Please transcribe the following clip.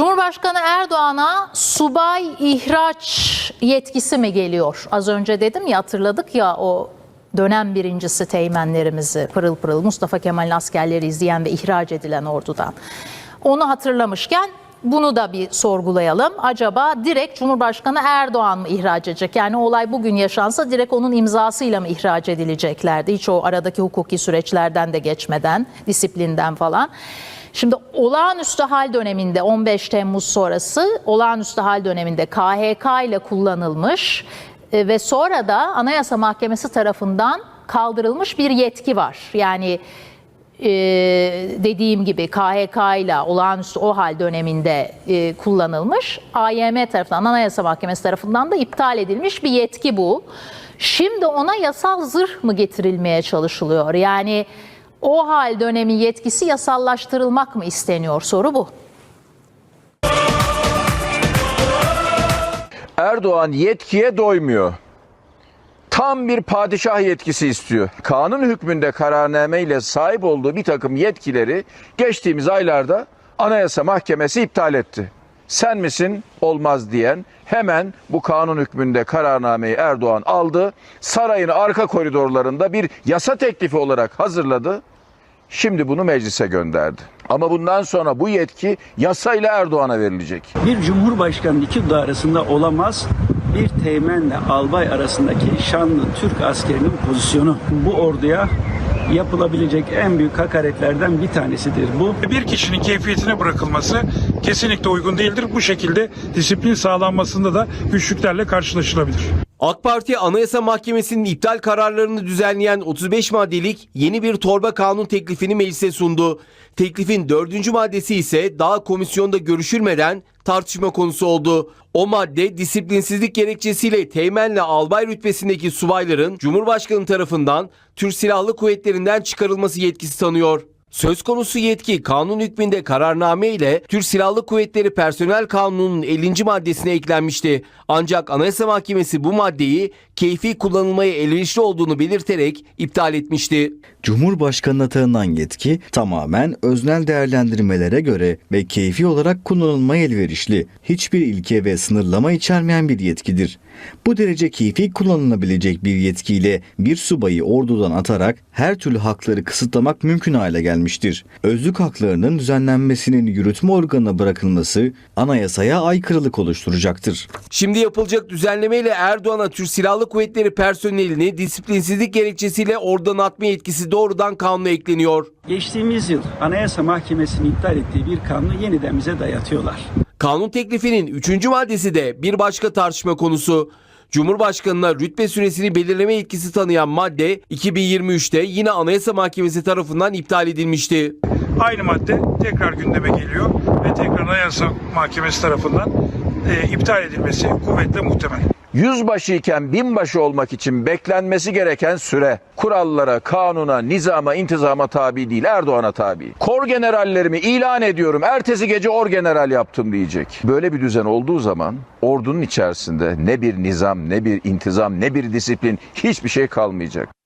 Cumhurbaşkanı Erdoğan'a subay ihraç yetkisi mi geliyor? Az önce dedim ya hatırladık ya o dönem birincisi teğmenlerimizi pırıl pırıl Mustafa Kemal'in askerleri izleyen ve ihraç edilen ordudan. Onu hatırlamışken bunu da bir sorgulayalım. Acaba direkt Cumhurbaşkanı Erdoğan mı ihraç edecek? Yani olay bugün yaşansa direkt onun imzasıyla mı ihraç edileceklerdi? Hiç o aradaki hukuki süreçlerden de geçmeden, disiplinden falan. Şimdi olağanüstü hal döneminde 15 Temmuz sonrası olağanüstü hal döneminde KHK ile kullanılmış e, ve sonra da Anayasa Mahkemesi tarafından kaldırılmış bir yetki var. Yani e, dediğim gibi KHK ile olağanüstü o hal döneminde e, kullanılmış. AYM tarafından, Anayasa Mahkemesi tarafından da iptal edilmiş bir yetki bu. Şimdi ona yasal zırh mı getirilmeye çalışılıyor? Yani o hal dönemi yetkisi yasallaştırılmak mı isteniyor? Soru bu. Erdoğan yetkiye doymuyor. Tam bir padişah yetkisi istiyor. Kanun hükmünde kararname ile sahip olduğu bir takım yetkileri geçtiğimiz aylarda Anayasa Mahkemesi iptal etti. Sen misin olmaz diyen hemen bu kanun hükmünde kararnameyi Erdoğan aldı. Sarayın arka koridorlarında bir yasa teklifi olarak hazırladı. Şimdi bunu meclise gönderdi. Ama bundan sonra bu yetki yasayla Erdoğan'a verilecek. Bir cumhurbaşkanı iki oda arasında olamaz. Bir teğmenle albay arasındaki şanlı Türk askerinin pozisyonu bu orduya yapılabilecek en büyük hakaretlerden bir tanesidir bu. Bir kişinin keyfiyetine bırakılması kesinlikle uygun değildir. Bu şekilde disiplin sağlanmasında da güçlüklerle karşılaşılabilir. AK Parti Anayasa Mahkemesi'nin iptal kararlarını düzenleyen 35 maddelik yeni bir torba kanun teklifini meclise sundu. Teklifin dördüncü maddesi ise daha komisyonda görüşülmeden tartışma konusu oldu. O madde disiplinsizlik gerekçesiyle teğmenle albay rütbesindeki subayların Cumhurbaşkanı tarafından Türk Silahlı Kuvvetlerinden çıkarılması yetkisi tanıyor. Söz konusu yetki kanun hükmünde kararname ile Türk Silahlı Kuvvetleri Personel Kanunu'nun 50. maddesine eklenmişti. Ancak Anayasa Mahkemesi bu maddeyi keyfi kullanılmaya elverişli olduğunu belirterek iptal etmişti. Cumhurbaşkanına tanınan yetki tamamen öznel değerlendirmelere göre ve keyfi olarak kullanılmaya elverişli, hiçbir ilke ve sınırlama içermeyen bir yetkidir. Bu derece keyfi kullanılabilecek bir yetkiyle bir subayı ordudan atarak her türlü hakları kısıtlamak mümkün hale gelmiştir. Özlük haklarının düzenlenmesinin yürütme organına bırakılması anayasaya aykırılık oluşturacaktır. Şimdi yapılacak düzenlemeyle Erdoğan'a Türk Silahlı Kuvvetleri personelini disiplinsizlik gerekçesiyle oradan atma yetkisi doğrudan kanuna ekleniyor. Geçtiğimiz yıl Anayasa Mahkemesi'nin iptal ettiği bir kanunu yeniden bize dayatıyorlar. Kanun teklifinin 3. maddesi de bir başka tartışma konusu. Cumhurbaşkanına rütbe süresini belirleme yetkisi tanıyan madde 2023'te yine Anayasa Mahkemesi tarafından iptal edilmişti. Aynı madde tekrar gündeme geliyor ve tekrar Anayasa Mahkemesi tarafından e, iptal edilmesi kuvvetle muhtemel. Yüzbaşı iken binbaşı olmak için beklenmesi gereken süre kurallara, kanuna, nizama, intizama tabi değil Erdoğan'a tabi. Kor generallerimi ilan ediyorum ertesi gece orgeneral yaptım diyecek. Böyle bir düzen olduğu zaman ordunun içerisinde ne bir nizam, ne bir intizam, ne bir disiplin hiçbir şey kalmayacak.